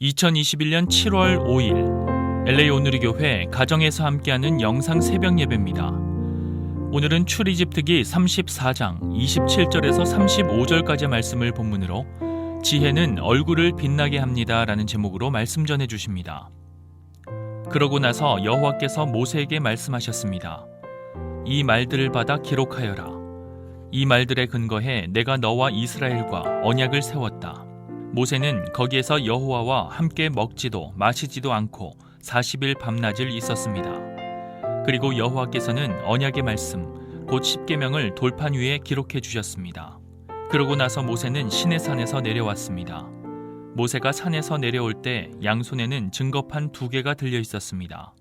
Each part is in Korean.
2021년 7월 5일 LA 오누리 교회 가정에서 함께하는 영상 새벽 예배입니다. 오늘은 출이집 특기 34장 27절에서 35절까지 말씀을 본문으로 지혜는 얼굴을 빛나게 합니다라는 제목으로 말씀 전해 주십니다. 그러고 나서 여호와께서 모세에게 말씀하셨습니다. 이 말들을 받아 기록하여라. 이 말들에 근거해 내가 너와 이스라엘과 언약을 세웠다. 모세는 거기에서 여호와와 함께 먹지도 마시지도 않고 40일 밤낮을 있었습니다. 그리고 여호와께서는 언약의 말씀 곧 십계명을 돌판 위에 기록해 주셨습니다. 그러고 나서 모세는 시내 산에서 내려왔습니다. 모세가 산에서 내려올 때 양손에는 증거판 두 개가 들려 있었습니다.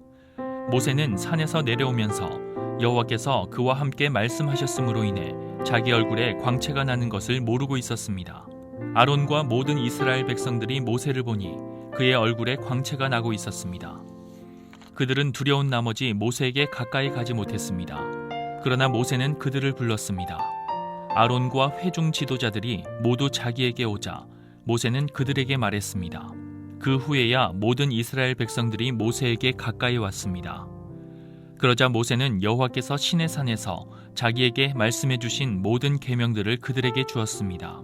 모세는 산에서 내려오면서 여호와께서 그와 함께 말씀하셨으므로 인해 자기 얼굴에 광채가 나는 것을 모르고 있었습니다. 아론과 모든 이스라엘 백성들이 모세를 보니 그의 얼굴에 광채가 나고 있었습니다. 그들은 두려운 나머지 모세에게 가까이 가지 못했습니다. 그러나 모세는 그들을 불렀습니다. 아론과 회중 지도자들이 모두 자기에게 오자 모세는 그들에게 말했습니다. 그 후에야 모든 이스라엘 백성들이 모세에게 가까이 왔습니다. 그러자 모세는 여호와께서 시내 산에서 자기에게 말씀해 주신 모든 계명들을 그들에게 주었습니다.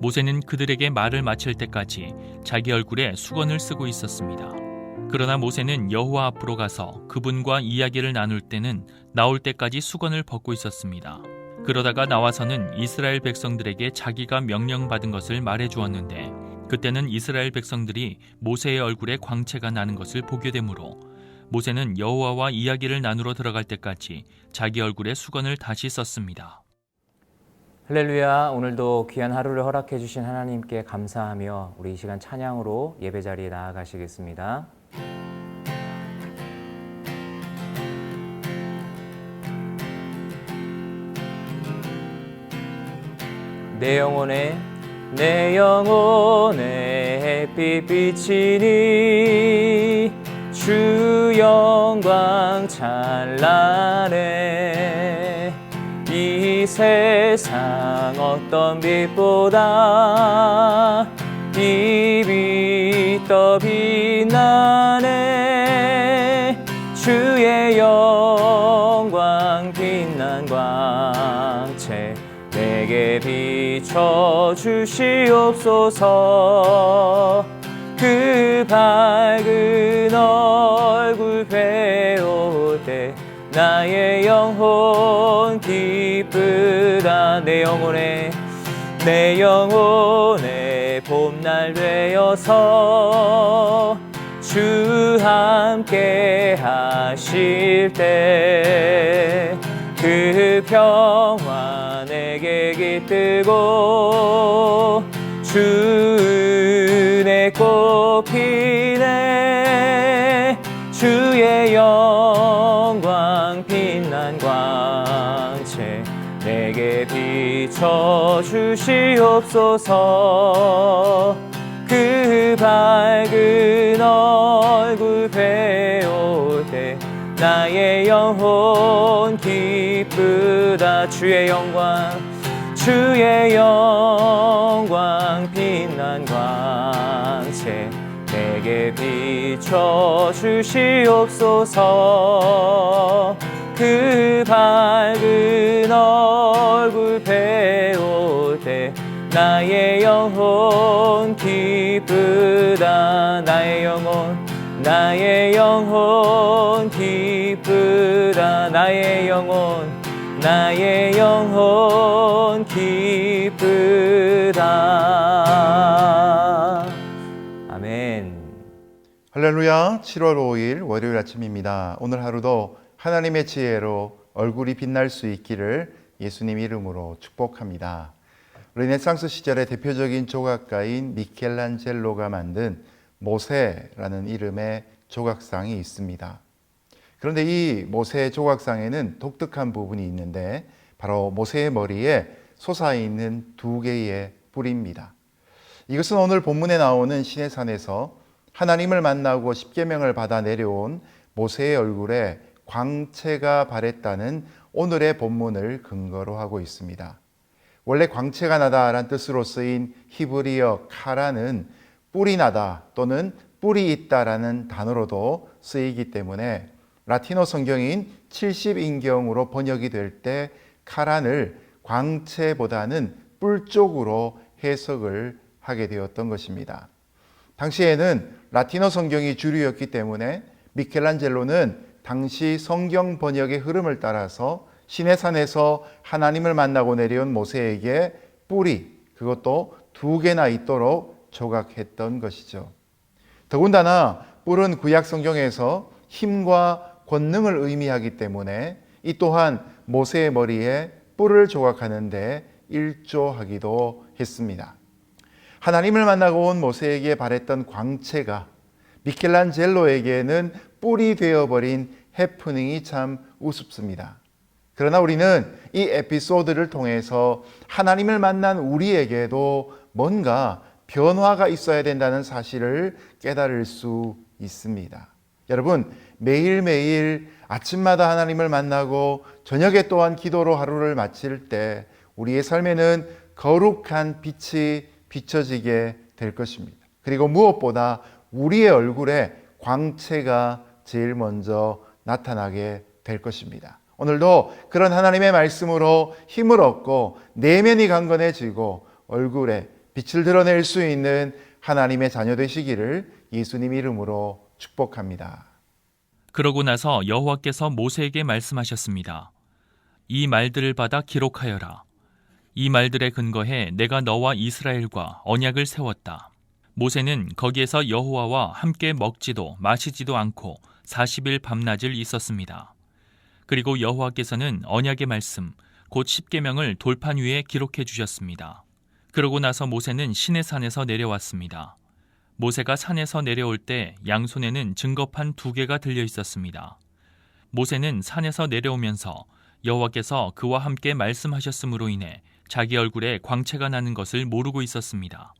모세는 그들에게 말을 마칠 때까지 자기 얼굴에 수건을 쓰고 있었습니다. 그러나 모세는 여호와 앞으로 가서 그분과 이야기를 나눌 때는 나올 때까지 수건을 벗고 있었습니다. 그러다가 나와서는 이스라엘 백성들에게 자기가 명령받은 것을 말해 주었는데 그때는 이스라엘 백성들이 모세의 얼굴에 광채가 나는 것을 보게 되므로 모세는 여호와와 이야기를 나누러 들어갈 때까지 자기 얼굴에 수건을 다시 썼습니다. 할렐루야. 오늘도 귀한 하루를 허락해 주신 하나님께 감사하며 우리 이 시간 찬양으로 예배 자리에 나아가시겠습니다. 내 영혼에 내 영혼에 햇빛 비치니 주 영광 찬란해 이 세상 어떤 빛보다 이빛더 빛나네. 주의 영광 빛난 광채 내게 비춰 주시옵소서. 그 밝은 때 나의 영혼 기쁘다. 내 영혼에 내 영혼에 봄날 되어서 주 함께 하실 때 그 평화 내게 깃들고 주 비춰 주시옵소서. 그 밝은 얼굴 배울 때 나의 영혼 기쁘다. 주의 영광 주의 영광 빛난 광채 내게 비춰 주시옵소서 그 밝은 얼굴 배울 때 나의 영혼 기쁘다 나의 영혼 나의 영혼 기쁘다 나의 영혼 나의 영혼 기쁘다. 아멘. 할렐루야. 7월 5일 월요일 아침입니다. 오늘 하루도 하나님의 지혜로 얼굴이 빛날 수 있기를 예수님 이름으로 축복합니다. 르네상스 시절의 대표적인 조각가인 미켈란젤로가 만든 모세라는 이름의 조각상이 있습니다. 그런데 이 모세 조각상에는 독특한 부분이 있는데 바로 모세의 머리에 솟아있는 두 개의 뿔입니다. 이것은 오늘 본문에 나오는 시내산에서 하나님을 만나고 십계명을 받아 내려온 모세의 얼굴에 광채가 발했다는 오늘의 본문을 근거로 하고 있습니다. 원래 광채가 나다라는 뜻으로 쓰인 히브리어 카라는 뿌리 나다 또는 뿌리 있다라는 단어로도 쓰이기 때문에 라틴어 성경인 70인경으로 번역이 될 때 카란을 광채보다는 뿔 쪽으로 해석을 하게 되었던 것입니다. 당시에는 라틴어 성경이 주류였기 때문에 미켈란젤로는 당시 성경 번역의 흐름을 따라서 시내산에서 하나님을 만나고 내려온 모세에게 뿌리, 그것도 두 개나 있도록 조각했던 것이죠. 더군다나 뿔은 구약 성경에서 힘과 권능을 의미하기 때문에 이 또한 모세의 머리에 뿔을 조각하는데 일조하기도 했습니다. 하나님을 만나고 온 모세에게 바랬던 광채가 미켈란젤로에게는 뿔이 되어버린 해프닝이 참 우습습니다. 그러나 우리는 이 에피소드를 통해서 하나님을 만난 우리에게도 뭔가 변화가 있어야 된다는 사실을 깨달을 수 있습니다. 여러분, 매일매일 아침마다 하나님을 만나고 저녁에 또한 기도로 하루를 마칠 때 우리의 삶에는 거룩한 빛이 비춰지게 될 것입니다. 그리고 무엇보다 우리의 얼굴에 광채가 제일 먼저 나타나게 될 것입니다. 오늘도 그런 하나님의 말씀으로 힘을 얻고 내면이 강건해지고 얼굴에 빛을 드러낼 수 있는 하나님의 자녀 되시기를 예수님 이름으로 축복합니다. 그러고 나서 여호와께서 모세에게 말씀하셨습니다. 이 말들을 받아 기록하여라. 이 말들에 근거해 내가 너와 이스라엘과 언약을 세웠다. 모세는 거기에서 여호와와 함께 먹지도 마시지도 않고 40일 밤낮을 있었습니다. 그리고 여호와께서는 언약의 말씀 곧 십계명을 돌판 위에 기록해 주셨습니다. 그러고 나서 모세는 시내 산에서 내려왔습니다. 모세가 산에서 내려올 때 양손에는 증거판 두 개가 들려 있었습니다. 모세는 산에서 내려오면서 여호와께서 그와 함께 말씀하셨으므로 인해 자기 얼굴에 광채가 나는 것을 모르고 있었습니다.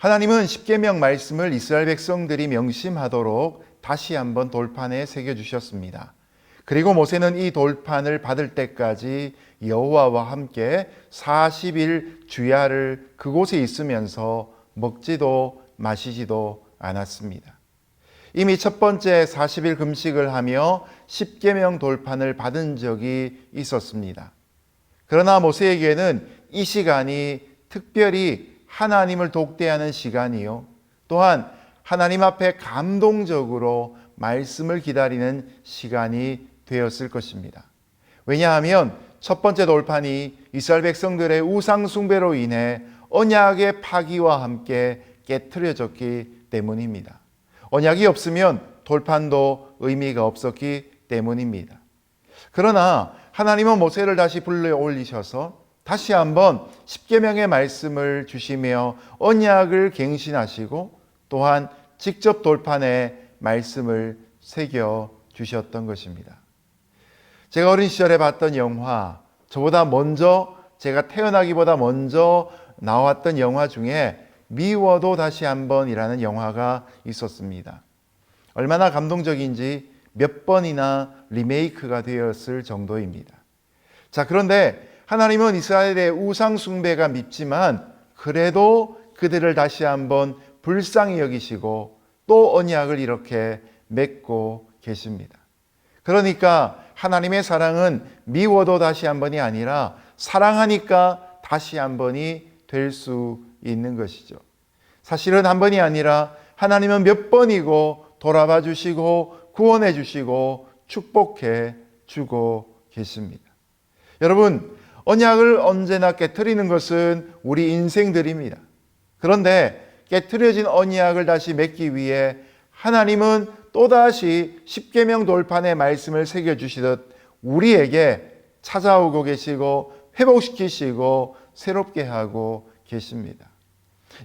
하나님은 십계명 말씀을 이스라엘 백성들이 명심하도록 다시 한번 돌판에 새겨 주셨습니다. 그리고 모세는 이 돌판을 받을 때까지 여호와와 함께 40일 주야를 그곳에 있으면서 먹지도 마시지도 않았습니다. 이미 첫 번째 40일 금식을 하며 십계명 돌판을 받은 적이 있었습니다. 그러나 모세에게는 이 시간이 특별히 하나님을 독대하는 시간이요. 또한 하나님 앞에 감동적으로 말씀을 기다리는 시간이 되었을 것입니다. 왜냐하면 첫 번째 돌판이 이스라엘 백성들의 우상 숭배로 인해 언약의 파기와 함께 깨트려졌기 때문입니다. 언약이 없으면 돌판도 의미가 없었기 때문입니다. 그러나 하나님은 모세를 다시 불러 올리셔서 다시 한번 십계명의 말씀을 주시며 언약을 갱신하시고 또한 직접 돌판에 말씀을 새겨 주셨던 것입니다. 제가 어린 시절에 봤던 영화, 저보다 먼저 제가 태어나기보다 먼저 나왔던 영화 중에 미워도 다시 한번이라는 영화가 있었습니다. 얼마나 감동적인지 몇 번이나 리메이크가 되었을 정도입니다. 자, 그런데 하나님은 이스라엘의 우상 숭배가 밉지만 그래도 그들을 다시 한번 불쌍히 여기시고 또 언약을 이렇게 맺고 계십니다. 그러니까 하나님의 사랑은 미워도 다시 한 번이 아니라 사랑하니까 다시 한 번이 될 수 있는 것이죠. 사실은 한 번이 아니라 하나님은 몇 번이고 돌아봐 주시고 구원해 주시고 축복해 주고 계십니다. 여러분, 언약을 언제나 깨뜨리는 것은 우리 인생들입니다. 그런데 깨뜨려진 언약을 다시 맺기 위해 하나님은 또다시 십계명 돌판의 말씀을 새겨 주시듯 우리에게 찾아오고 계시고 회복시키시고 새롭게 하고 계십니다.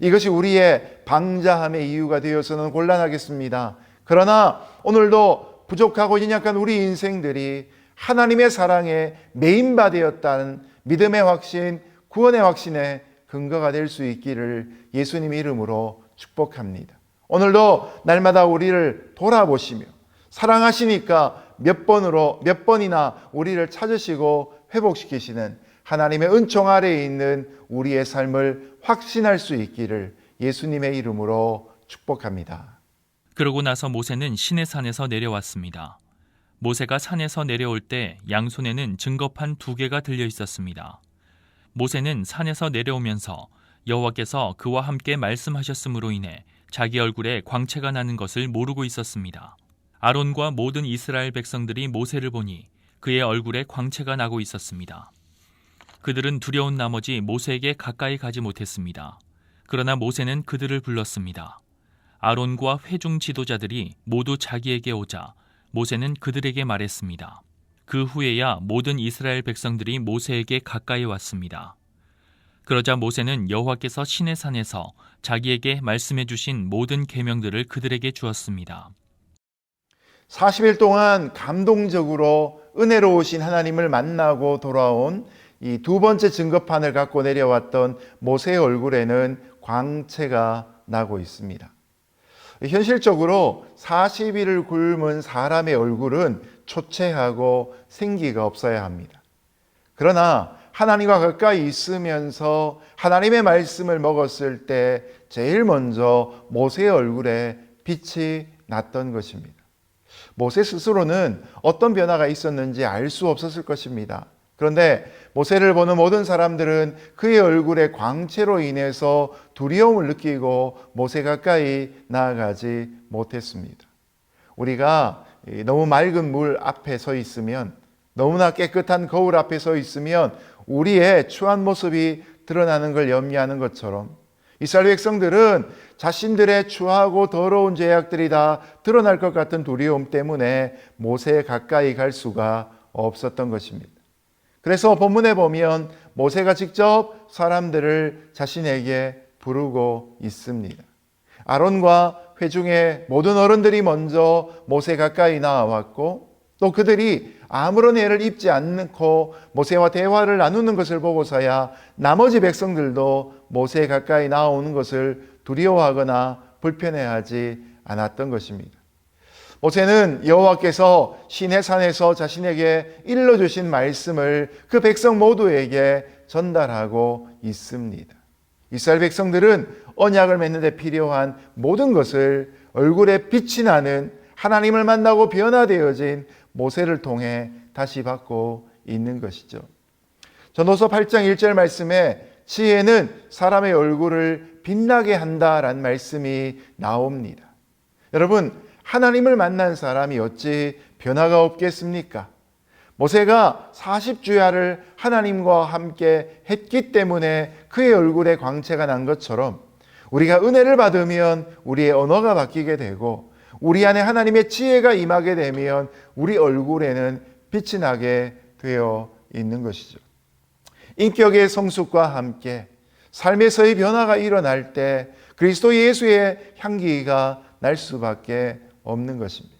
이것이 우리의 방자함의 이유가 되어서는 곤란하겠습니다. 그러나 오늘도 부족하고 연약한 우리 인생들이 하나님의 사랑에 메인바 되었다는 믿음의 확신, 구원의 확신의 근거가 될 수 있기를 예수님 이름으로 축복합니다. 오늘도 날마다 우리를 돌아보시며 사랑하시니까 몇 번으로 몇 번이나 우리를 찾으시고 회복시키시는 하나님의 은총 아래에 있는 우리의 삶을 확신할 수 있기를 예수님의 이름으로 축복합니다. 그러고 나서 모세는 신의 산에서 내려왔습니다. 모세가 산에서 내려올 때 양손에는 증거판 두 개가 들려 있었습니다. 모세는 산에서 내려오면서 여호와께서 그와 함께 말씀하셨으므로 인해 자기 얼굴에 광채가 나는 것을 모르고 있었습니다. 아론과 모든 이스라엘 백성들이 모세를 보니 그의 얼굴에 광채가 나고 있었습니다. 그들은 두려운 나머지 모세에게 가까이 가지 못했습니다. 그러나 모세는 그들을 불렀습니다. 아론과 회중 지도자들이 모두 자기에게 오자 모세는 그들에게 말했습니다. 그 후에야 모든 이스라엘 백성들이 모세에게 가까이 왔습니다. 그러자 모세는 여호와께서 시내 산에서 자기에게 말씀해 주신 모든 계명들을 그들에게 주었습니다. 40일 동안 감동적으로 은혜로우신 하나님을 만나고 돌아온 이 두 번째 증거판을 갖고 내려왔던 모세의 얼굴에는 광채가 나고 있습니다. 현실적으로 40일을 굶은 사람의 얼굴은 초췌하고 생기가 없어야 합니다. 그러나 하나님과 가까이 있으면서 하나님의 말씀을 먹었을 때 제일 먼저 모세의 얼굴에 빛이 났던 것입니다. 모세 스스로는 어떤 변화가 있었는지 알 수 없었을 것입니다. 그런데 모세를 보는 모든 사람들은 그의 얼굴의 광채로 인해서 두려움을 느끼고 모세 가까이 나아가지 못했습니다. 우리가 너무 맑은 물 앞에 서 있으면 너무나 깨끗한 거울 앞에 서 있으면 우리의 추한 모습이 드러나는 걸 염려하는 것처럼 이스라엘 백성들은 자신들의 추하고 더러운 죄악들이 다 드러날 것 같은 두려움 때문에 모세에 가까이 갈 수가 없었던 것입니다. 그래서 본문에 보면 모세가 직접 사람들을 자신에게 부르고 있습니다. 아론과 회중의 모든 어른들이 먼저 모세 가까이 나와왔고 또 그들이 아무런 애를 입지 않고 모세와 대화를 나누는 것을 보고서야 나머지 백성들도 모세 가까이 나오는 것을 두려워하거나 불편해하지 않았던 것입니다. 모세는 여호와께서 시내 산에서 자신에게 일러 주신 말씀을 그 백성 모두에게 전달하고 있습니다. 이스라엘 백성들은 언약을 맺는 데 필요한 모든 것을 얼굴에 빛이 나는 하나님을 만나고 변화되어진 모세를 통해 다시 받고 있는 것이죠. 전도서 8장 1절 말씀에 지혜는 사람의 얼굴을 빛나게 한다라는 말씀이 나옵니다. 여러분, 하나님을 만난 사람이 어찌 변화가 없겠습니까? 모세가 40주야를 하나님과 함께 했기 때문에 그의 얼굴에 광채가 난 것처럼 우리가 은혜를 받으면 우리의 언어가 바뀌게 되고 우리 안에 하나님의 지혜가 임하게 되면 우리 얼굴에는 빛이 나게 되어 있는 것이죠. 인격의 성숙과 함께 삶에서의 변화가 일어날 때 그리스도 예수의 향기가 날 수밖에 없는 것입니다.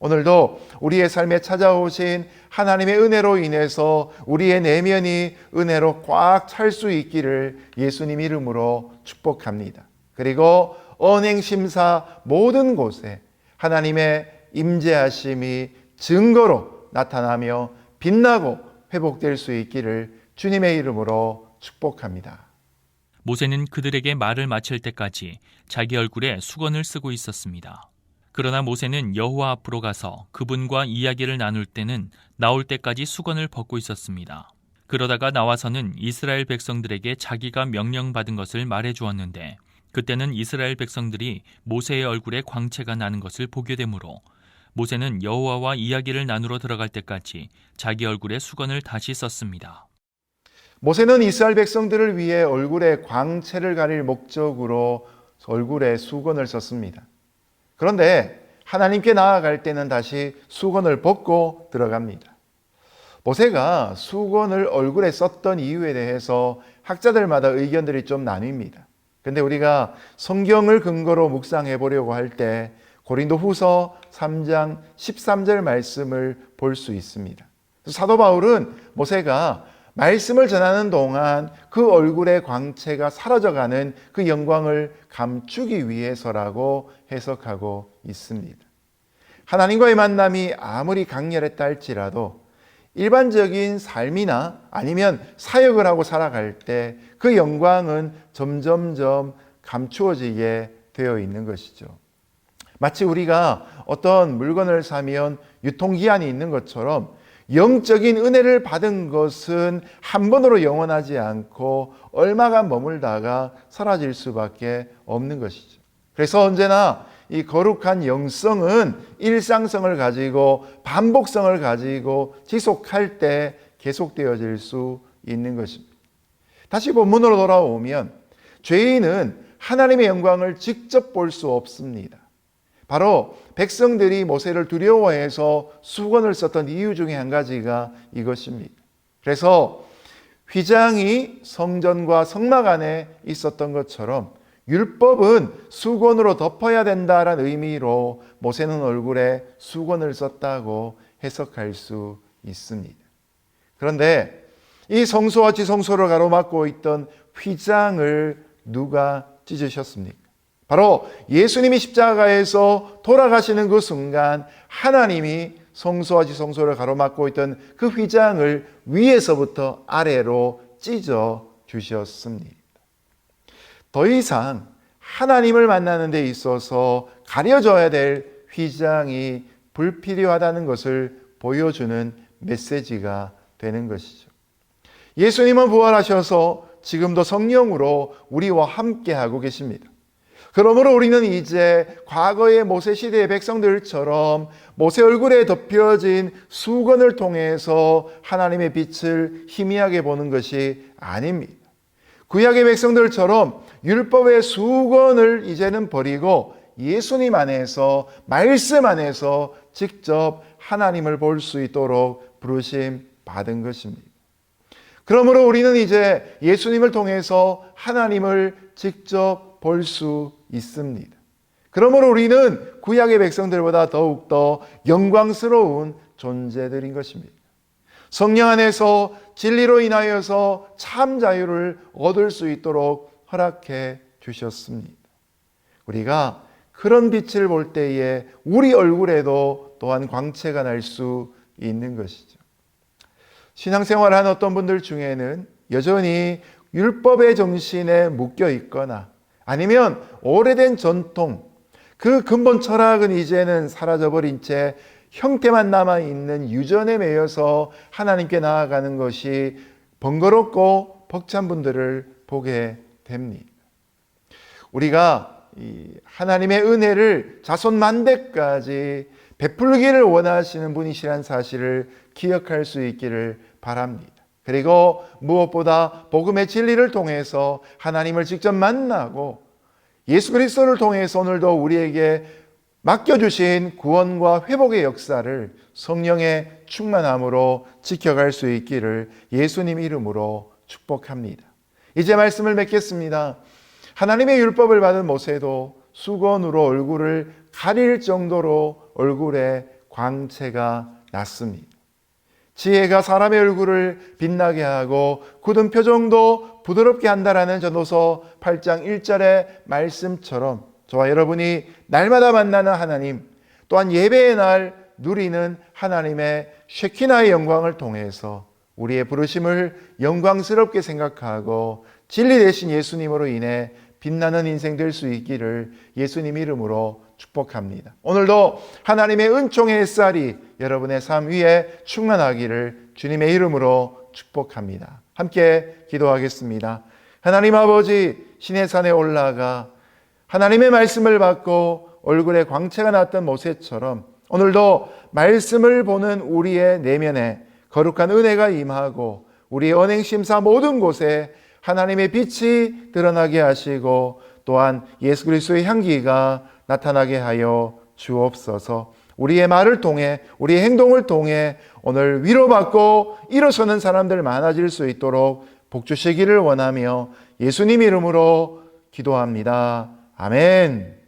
오늘도 우리의 삶에 찾아오신 하나님의 은혜로 인해서 우리의 내면이 은혜로 꽉 찰 수 있기를 예수님 이름으로 축복합니다. 그리고 언행 심사 모든 곳에 하나님의 임재하심이 증거로 나타나며 빛나고 회복될 수 있기를 주님의 이름으로 축복합니다. 모세는 그들에게 말을 마칠 때까지 자기 얼굴에 수건을 쓰고 있었습니다. 그러나 모세는 여호와 앞으로 가서 그분과 이야기를 나눌 때는 나올 때까지 수건을 벗고 있었습니다. 그러다가 나와서는 이스라엘 백성들에게 자기가 명령받은 것을 말해 주었는데 그때는 이스라엘 백성들이 모세의 얼굴에 광채가 나는 것을 보게 되므로 모세는 여호와와 이야기를 나누러 들어갈 때까지 자기 얼굴에 수건을 다시 썼습니다. 모세는 이스라엘 백성들을 위해 얼굴에 광채를 가릴 목적으로 얼굴에 수건을 썼습니다. 그런데 하나님께 나아갈 때는 다시 수건을 벗고 들어갑니다. 모세가 수건을 얼굴에 썼던 이유에 대해서 학자들마다 의견들이 좀 나뉩니다. 근데 우리가 성경을 근거로 묵상해 보려고 할 때 고린도 후서 3장 13절 말씀을 볼 수 있습니다. 사도 바울은 모세가 말씀을 전하는 동안 그 얼굴의 광채가 사라져가는 그 영광을 감추기 위해서라고 해석하고 있습니다. 하나님과의 만남이 아무리 강렬했다 할지라도 일반적인 삶이나 아니면 사역을 하고 살아갈 때 그 영광은 점점점 감추어지게 되어 있는 것이죠. 마치 우리가 어떤 물건을 사면 유통기한이 있는 것처럼 영적인 은혜를 받은 것은 한 번으로 영원하지 않고 얼마간 머물다가 사라질 수밖에 없는 것이죠. 그래서 언제나 이 거룩한 영성은 일상성을 가지고 반복성을 가지고 지속할 때 계속되어질 수 있는 것입니다. 다시 본문으로 돌아오면 죄인은 하나님의 영광을 직접 볼 수 없습니다. 바로 백성들이 모세를 두려워해서 수건을 썼던 이유 중에 한 가지가 이것입니다. 그래서 휘장이 성전과 성막 안에 있었던 것처럼 율법은 수건으로 덮어야 된다라는 의미로 모세는 얼굴에 수건을 썼다고 해석할 수 있습니다. 그런데 이 성소와 지성소를 가로막고 있던 휘장을 누가 찢으셨습니까? 바로 예수님이 십자가에서 돌아가시는 그 순간 하나님이 성소와 지성소를 가로막고 있던 그 휘장을 위에서부터 아래로 찢어 주셨습니다. 더 이상 하나님을 만나는 데 있어서 가려져야 될 휘장이 불필요하다는 것을 보여주는 메시지가 되는 것이죠. 예수님은 부활하셔서 지금도 성령으로 우리와 함께 하고 계십니다. 그러므로 우리는 이제 과거의 모세 시대의 백성들처럼 모세 얼굴에 덮여진 수건을 통해서 하나님의 빛을 희미하게 보는 것이 아닙니다. 구약의 백성들처럼 율법의 수건을 이제는 버리고 예수님 안에서 말씀 안에서 직접 하나님을 볼 수 있도록 부르심 받은 것입니다. 그러므로 우리는 이제 예수님을 통해서 하나님을 직접 볼 수 있습니다. 그러므로 우리는 구약의 백성들보다 더욱더 영광스러운 존재들인 것입니다. 성령 안에서 진리로 인하여서 참 자유를 얻을 수 있도록 허락해 주셨습니다. 우리가 그런 빛을 볼 때에 우리 얼굴에도 또한 광채가 날 수 있는 것이죠. 신앙생활을 한 어떤 분들 중에는 여전히 율법의 정신에 묶여 있거나 아니면 오래된 전통, 그 근본 철학은 이제는 사라져버린 채 형태만 남아있는 유전에 매여서 하나님께 나아가는 것이 번거롭고 벅찬 분들을 보게 됩니다. 우리가 하나님의 은혜를 자손 만대까지 베풀기를 원하시는 분이시란 사실을 기억할 수 있기를 바랍니다. 그리고 무엇보다 복음의 진리를 통해서 하나님을 직접 만나고 예수 그리스도를 통해서 오늘도 우리에게 맡겨주신 구원과 회복의 역사를 성령의 충만함으로 지켜갈 수 있기를 예수님 이름으로 축복합니다. 이제 말씀을 맺겠습니다. 하나님의 율법을 받은 모세도 수건으로 얼굴을 가릴 정도로 얼굴에 광채가 났습니다. 지혜가 사람의 얼굴을 빛나게 하고 굳은 표정도 부드럽게 한다라는 전도서 8장 1절의 말씀처럼 저와 여러분이 날마다 만나는 하나님 또한 예배의 날 누리는 하나님의 쉐키나의 영광을 통해서 우리의 부르심을 영광스럽게 생각하고 진리 되신 예수님으로 인해 빛나는 인생 될 수 있기를 예수님 이름으로 축복합니다. 오늘도 하나님의 은총의 햇살이 여러분의 삶 위에 충만하기를 주님의 이름으로 축복합니다. 함께 기도하겠습니다. 하나님 아버지 신의 산에 올라가 하나님의 말씀을 받고 얼굴에 광채가 났던 모세처럼 오늘도 말씀을 보는 우리의 내면에 거룩한 은혜가 임하고 우리의 언행 심사 모든 곳에 하나님의 빛이 드러나게 하시고 또한 예수 그리스도의 향기가 나타나게 하여 주옵소서. 우리의 말을 통해 우리의 행동을 통해 오늘 위로받고 일어서는 사람들 많아질 수 있도록 복 주시기를 원하며 예수님 이름으로 기도합니다. 아멘.